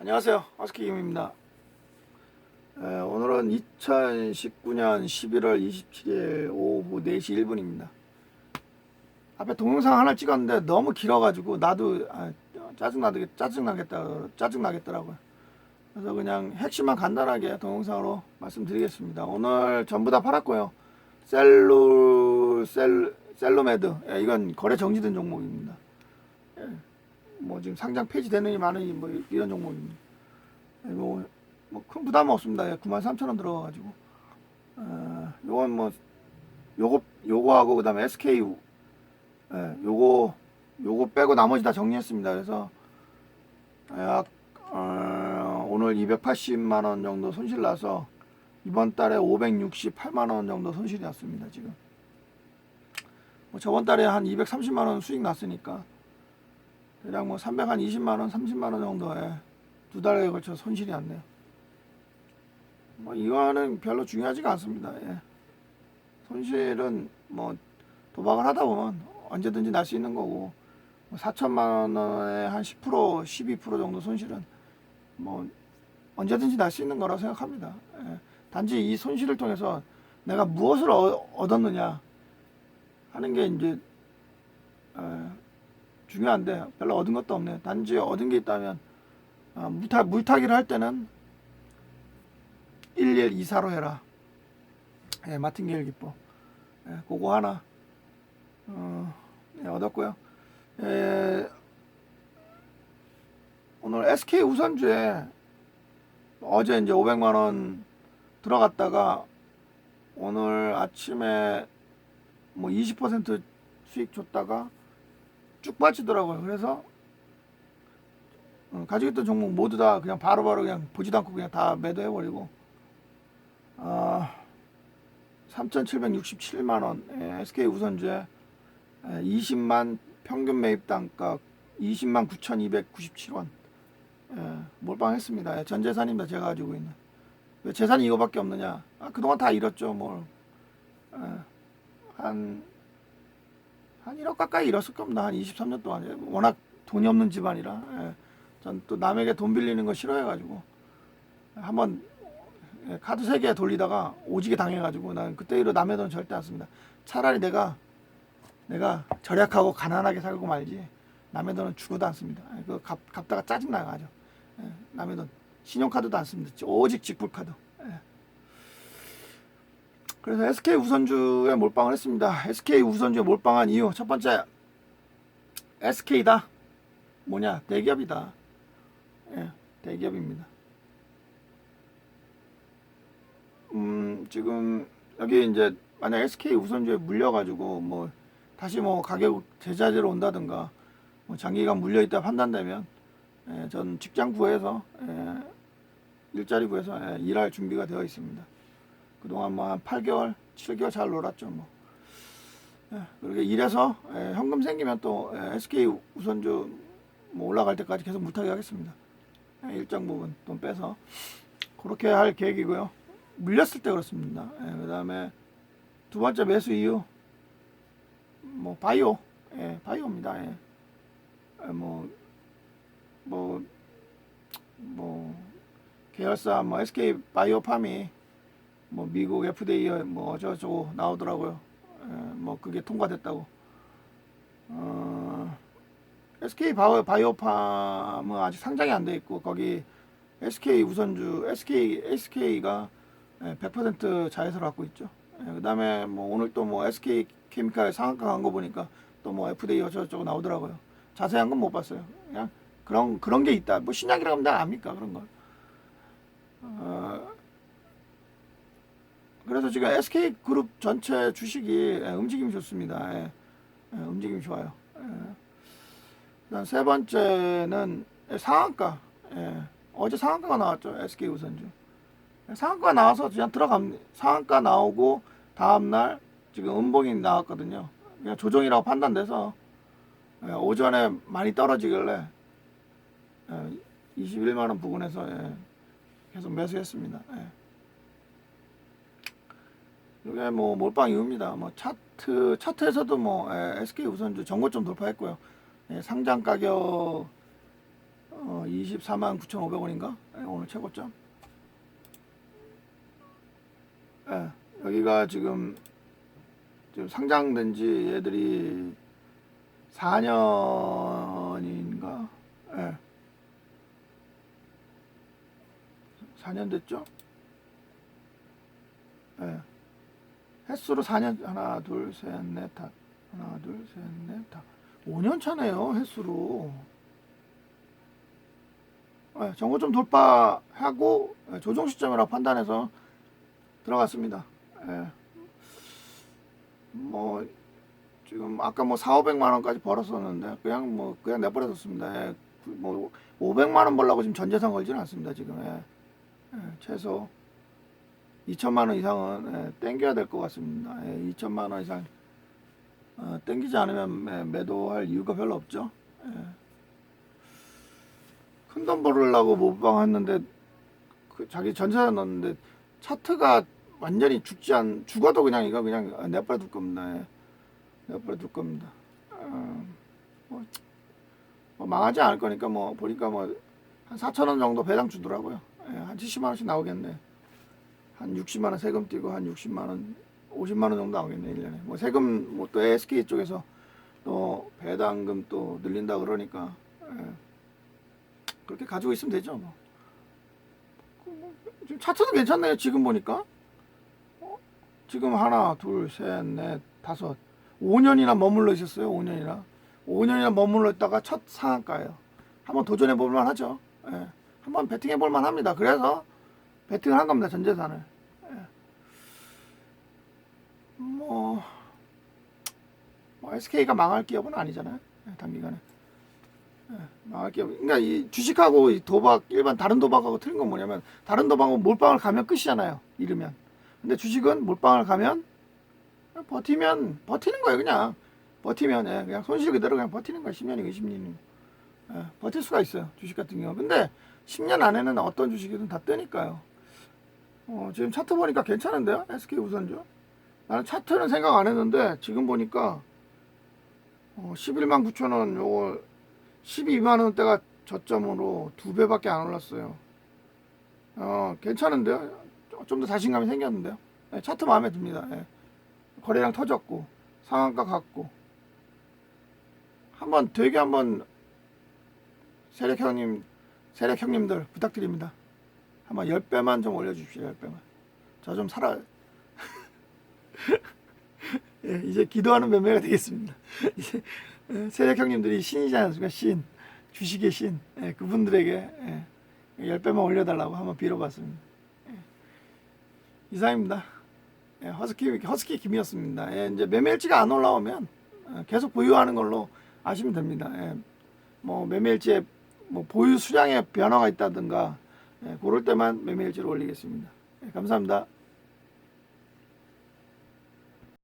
안녕하세요. 아스키 김입니다. 에, 오늘은 2019년 11월 27일 오후 4시 1분입니다. 앞에 동영상 하나 찍었는데 너무 길어가지고 나도 아, 짜증나게 짜증나겠다 짜증나겠더라고요. 그래서 그냥 핵심만 간단하게 동영상으로 말씀드리겠습니다. 오늘 전부 다 팔았고요. 셀루 셀 셀로메드 예, 이건 거래 정지된 종목입니다. 예, 뭐 지금 상장 폐지되느니 마느니 뭐 이런 종목입니다. 예, 뭐, 뭐 큰 부담 없습니다. 예, 9만 3천 원 들어가가지고. 어, 요건 뭐 요거 요거하고 그 다음에 SK 예, 요거 요거 빼고 나머지 다 정리했습니다. 그래서 약 어, 오늘 280만 원 정도 손실 나서 이번 달에 568만 원 정도 손실이 났습니다. 지금. 뭐 저번 달에 한 230만 원 수익 났으니까 대략 뭐 320만 원, 30만 원 정도에 두 달에 걸쳐 손실이 났네요. 뭐 이거는 별로 중요하지가 않습니다. 예. 손실은 뭐 도박을 하다 보면 언제든지 날 수 있는 거고 뭐 4천만 원에 한 10%, 12% 정도 손실은 뭐 언제든지 날 수 있는 거라고 생각합니다. 예. 단지 이 손실을 통해서 내가 무엇을 어- 얻었느냐 하는 게 이제 에, 중요한데 별로 얻은 것도 없네요. 단지 얻은 게 있다면 어, 물타, 물타기를 할 때는 1124로 해라. 예, 마틴 게일 기법. 예, 그거 하나 어, 예, 얻었고요. 예, 오늘 SK 우선주에 어제 이제 500만 원 들어갔다가 오늘 아침에 뭐 20% 수익 줬다가 쭉 빠지더라고요. 그래서 어, 가지고 있던 종목 모두 다 그냥 바로 바로 그냥 보지도 않고 그냥 다 매도해버리고 아 3,767만 원 예, SK 우선주에 예, 20만 평균 매입 단가 20만 9,297원 예, 몰빵했습니다. 예, 전 재산입니다. 제가 가지고 있는 왜 재산이 이거밖에 없느냐? 아, 그동안 다 잃었죠. 뭘 예, 한, 한 1억 가까이 잃었을 겁니다. 한 23년 동안. 예, 워낙 돈이 없는 집안이라. 예, 전또 남에게 돈 빌리는 거 싫어해가지고. 한번 예, 카드 3개 돌리다가 오지게 당해가지고 난 그때 이로 남의 돈 절대 안 씁니다. 차라리 내가, 내가 절약하고 가난하게 살고 말지. 남의 돈은 주고도 안 씁니다. 예, 그 갚, 갚다가 짜증나요. 아주. 예, 남의 돈. 신용카드도 안 씁니다. 오직 직불 카드. 예. 그래서 SK 우선주에 몰빵을 했습니다. SK 우선주에 몰빵한 이유 첫 번째 SK다 뭐냐 대기업이다. 예, 대기업입니다. 음 지금 여기 이제 만약 SK 우선주에 물려가지고 뭐 다시 뭐 가격 제자리로 온다든가 뭐 장기간 물려 있다 판단되면 예, 전 직장 구해서 예, 일자리 구해서 예, 일할 준비가 되어 있습니다. 그동안 뭐 한 8개월, 7개월 잘 놀았죠 뭐. 예, 그렇게 일해서 예, 현금 생기면 또 예, SK 우선주 뭐 올라갈 때까지 계속 물타기 하겠습니다. 예, 일정 부분 돈 빼서 그렇게 할 계획이고요. 물렸을 때 그렇습니다. 예, 그 다음에 두 번째 매수 이유 뭐 바이오, 예, 바이오입니다. 예. 예, 뭐, 뭐, 뭐 계열사 뭐 SK 바이오팜이 뭐 미국 FDA 뭐 어쩌고저쩌고 나오더라고요. 에, 뭐 그게 통과됐다고. 어, SK 바이오, 바이오팜은 아직 상장이 안 돼 있고 거기 SK 우선주 SK SK가 100% 자회사를 갖고 있죠. 예, 그다음에 뭐 오늘 또 뭐 SK 케미칼 상한가 간 거 보니까 또 뭐 FDA 어쩌고저쩌고 나오더라고요. 자세한 건 못 봤어요. 그냥 그런 그런 게 있다. 뭐 신약이라고 하면 다 압니까 그런 걸. 어, 그래서 지금 SK 그룹 전체 주식이 예, 움직임이 좋습니다. 예, 예, 움직임이 좋아요. 예. 세 번째는 상한가. 예, 어제 상한가가 나왔죠. SK 우선주. 예, 상한가 나와서 그냥 들어갑니다. 상한가 나오고 다음 날 지금 음봉이 나왔거든요. 그냥 조정이라고 판단돼서 예, 오전에 많이 떨어지길래 예, 21만 원 부근에서 예, 계속 매수했습니다. 예. 이게 뭐 몰빵 이유입니다. 뭐 차트 차트에서도 뭐 예, SK 우선주 전고점 돌파했고요. 예, 상장 가격 어, 24만 9,500원인가? 오늘 최고점. 예, 여기가 지금 지금 상장된 지 얘들이 4년인가? 예. 4년 됐죠? 예. 횟수로 4년 하나 둘 셋 넷 다 하나 둘 셋 넷 다 5년 차네요 횟수로 예, 정고점 돌파하고 예, 조정 시점이라고 판단해서 들어갔습니다. 예. 뭐 지금 아까 뭐 4, 500만 원까지 벌었었는데 그냥 뭐 그냥 내버려뒀습니다. 예. 그뭐 500만 원 벌라고 지금 전 재산 걸지는 않습니다. 지금 예. 예, 최소 2천만 원 이상은 예, 땡겨야 될 것 같습니다. 예, 2천만 원 이상 어, 땡기지 않으면 매, 매도할 이유가 별로 없죠. 예. 큰돈 벌으려고 모방 했는데 그 자기 전세산 넣었는데 차트가 완전히 죽지 않 죽어도 그냥 이거 그냥 내버려 둘 겁니다. 예. 내버려 둘 겁니다. 어, 뭐, 뭐 망하지 않을 거니까 뭐 보니까 뭐 한 4천 원 정도 배당 주더라고요. 예, 한 70만 원씩 나오겠네. 한 60만 원 세금 띄고 한 60만 원, 50만 원 정도 나오겠네 1년에. 뭐 세금 뭐 또 SK 쪽에서 또 배당금 또 늘린다 그러니까 예. 그렇게 가지고 있으면 되죠. 뭐, 지금 차트도 괜찮네요. 지금 보니까 어? 지금 하나, 둘, 셋, 넷, 다섯, 5년이나 머물러 있었어요. 5년이나 5년이나 머물러 있다가 첫 상한가예요. 한번 도전해 볼만 하죠. 예. 한번 베팅해 볼만 합니다. 그래서 베팅을 한 겁니다. 전 재산을. 예. 뭐, 뭐 SK가 망할 기업은 아니잖아요. 예, 단기간에. 예, 망할 기업. 그러니까 이 주식하고 이 도박 일반 다른 도박하고 틀린 건 뭐냐면 다른 도박은 몰빵을 가면 끝이잖아요. 잃으면. 근데 주식은 몰빵을 가면 버티면 버티는 거예요. 그냥 버티면 예, 그냥 손실 그대로 그냥 버티는 거예요. 10년이고 20년이고. 예, 버틸 수가 있어요. 주식 같은 경우. 근데 10년 안에는 어떤 주식이든 다 뜨니까요. 어, 지금 차트 보니까 괜찮은데요? SK 우선주. 나는 차트는 생각 안 했는데 지금 보니까 어, 11만 9천 원 요거 12만 원대가 저점으로 두 배밖에 안 올랐어요. 어, 괜찮은데요? 좀 더 자신감이 생겼는데요? 예, 차트 마음에 듭니다. 예. 거래량 터졌고 상한가 갔고 한번 되게 한번 세력 형님 세력 형님들 부탁드립니다. 한번 10배만 좀 올려주십시오. 10배만. 저 좀 살아. 예, 이제 기도하는 매매가 되겠습니다. 이제 예, 세력 형님들이 신이지 않습니까? 신. 주식의 신. 예, 그분들에게 예, 10배만 올려달라고 한번 빌어봤습니다. 예. 이상입니다. 예, 허스키, 허스키 김이었습니다. 예, 이제 매매일지가 안 올라오면 어, 계속 보유하는 걸로 아시면 됩니다. 예, 뭐 매매일지에 뭐 보유 수량에 변화가 있다든가 예, 그럴 때만 매매일지를 올리겠습니다. 예, 감사합니다.